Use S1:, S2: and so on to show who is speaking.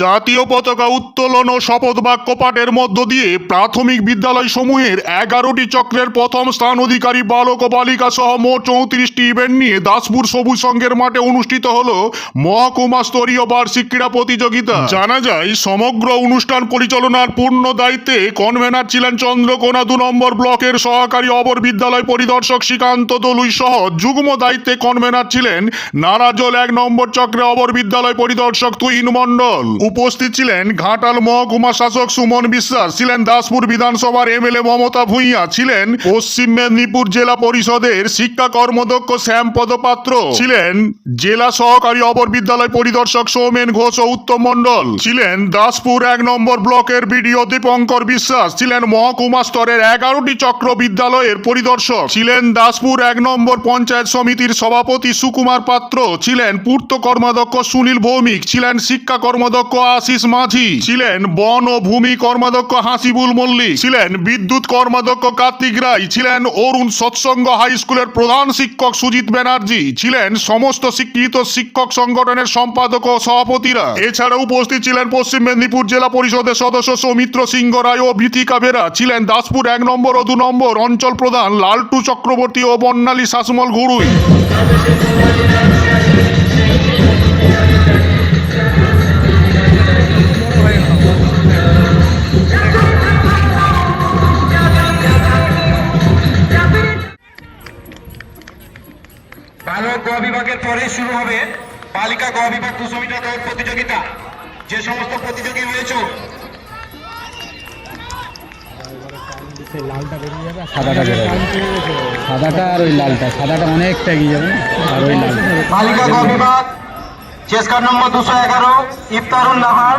S1: জাতীয় পতাকা উত্তোলন ও শপথ বাক্য পাঠের মধ্য দিয়ে প্রাথমিক বিদ্যালয় সমূহের এগারোটি চক্রের প্রথম স্থান অধিকারী বালক ও বালিকা সহ মোট চৌত্রিশটি ইভেন্ট নিয়ে দাসপুর সবুজ সংঘের মাঠে অনুষ্ঠিত হল মহকুমা স্তরীয় বার্ষিক ক্রীড়া প্রতিযোগিতা। জানা যায়, সমগ্র অনুষ্ঠান পরিচালনার পূর্ণ দায়িত্বে কনভেনার ছিলেন চন্দ্রকোনা দু নম্বর ব্লকের সহকারী অবর বিদ্যালয় পরিদর্শক শ্রীকান্ত দলুই সহ যুগ্ম দায়িত্বে কনভেনার ছিলেন নারাজল এক নম্বর চক্রে অবর বিদ্যালয় পরিদর্শক তুহিন মণ্ডল। উপস্থিত ছিলেন ঘাটাল মহকুমা শাসক সুমন বিশ্বাস, ছিলেন দাসপুর বিধানসভার এমএলএ মমতা ভূঁইয়া, ছিলেন পশ্চিম মেদিনীপুর জেলা পরিষদের শিক্ষা কর্মদক্ষ শ্যামপদ পাত্র ছিলেন জেলা সহকারী অপর বিদ্যালয় পরিদর্শক সৌমেন ঘোষ ও উত্তম মণ্ডল, ছিলেন দাসপুর এক নম্বর ব্লকের বিডিও দীপঙ্কর বিশ্বাস, ছিলেন মহকুমা স্তরের এগারোটি চক্র বিদ্যালয়ের পরিদর্শক, ছিলেন দাসপুর এক নম্বর পঞ্চায়েত সমিতির সভাপতি সুকুমার পাত্র, ছিলেন পূর্ত কর্মাধ্যক্ষ সুনীল ভৌমিক, ছিলেন শিক্ষা কর্মাধ্যক্ষ আশিস মাঝি ছিলেন বন ও ভূমি কর্মাধ্যক্ষ হাসিবুল মল্লিক, ছিলেন বিদ্যুৎ কর্মাধ্যক্ষ কার্তিক রায়, ছিলেন অরুণ সৎসঙ্গ হাই স্কুলের প্রধান শিক্ষক সুজিত ব্যানার্জি, ছিলেন সমস্ত স্বীকৃত শিক্ষক সংগঠনের সম্পাদক ও সভাপতিরা। এছাড়া উপস্থিত ছিলেন পশ্চিম মেদিনীপুর জেলা পরিষদের সদস্য সৌমিত্র সিংহ রায় ও ভীতিকা বেরা, ছিলেন দাসপুর এক নম্বর ও দু নম্বর অঞ্চল প্রধান লালটু চক্রবর্তী ও বন্যালী শাসমল ঘুরুই
S2: বালক বিভাগের পরে শুরু হবে বালিকা গ বিভাগ দুশো মিটার দৌড় প্রতিযোগিতা যে সমস্ত প্রতিযোগী রয়েছে
S3: সেই লালটা বেরিয়ে যাবে আর সাদাটা আর ওই লালটা সাদাটা অনেকটা এগিয়ে যাবে না? আর ওই লালটা
S2: বালিকা গ বিভাগ চেষ্টার নম্বর দুশো এগারো ইফতারুল নাহার